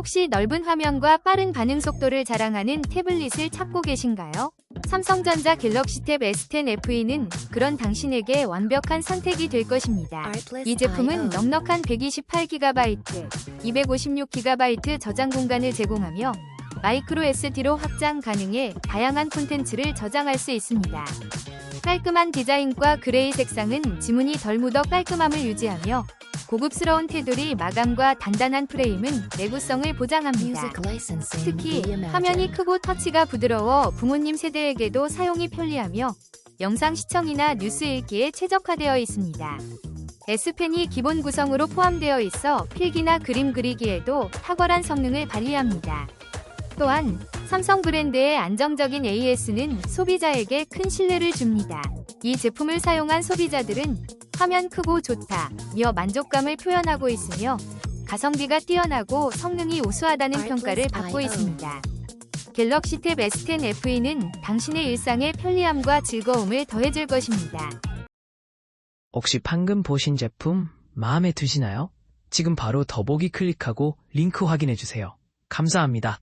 혹시 넓은 화면과 빠른 반응 속도를 자랑하는 태블릿을 찾고 계신가요? 삼성전자 갤럭시 탭 S10 FE는 그런 당신에게 완벽한 선택이 될 것입니다. 이 제품은 넉넉한 128GB, 256GB 저장 공간을 제공하며 마이크로 SD로 확장 가능해 다양한 콘텐츠를 저장할 수 있습니다. 깔끔한 디자인과 그레이 색상은 지문이 덜 묻어 깔끔함을 유지하며 고급스러운 테두리 마감과 단단한 프레임은 내구성을 보장합니다. 특히 화면이 크고 터치가 부드러워 부모님 세대에게도 사용이 편리하며 영상 시청이나 뉴스 읽기에 최적화되어 있습니다. S펜이 기본 구성으로 포함되어 있어 필기나 그림 그리기에도 탁월한 성능을 발휘합니다. 또한 삼성 브랜드의 안정적인 AS는 소비자에게 큰 신뢰를 줍니다. 이 제품을 사용한 소비자들은 화면 크고 좋다며 만족감을 표현하고 있으며 가성비가 뛰어나고 성능이 우수하다는 평가를 받고 있습니다. 갤럭시 탭 S10 FE는 당신의 일상에 편리함과 즐거움을 더해줄 것입니다. 혹시 방금 보신 제품 마음에 드시나요? 지금 바로 더보기 클릭하고 링크 확인해주세요. 감사합니다.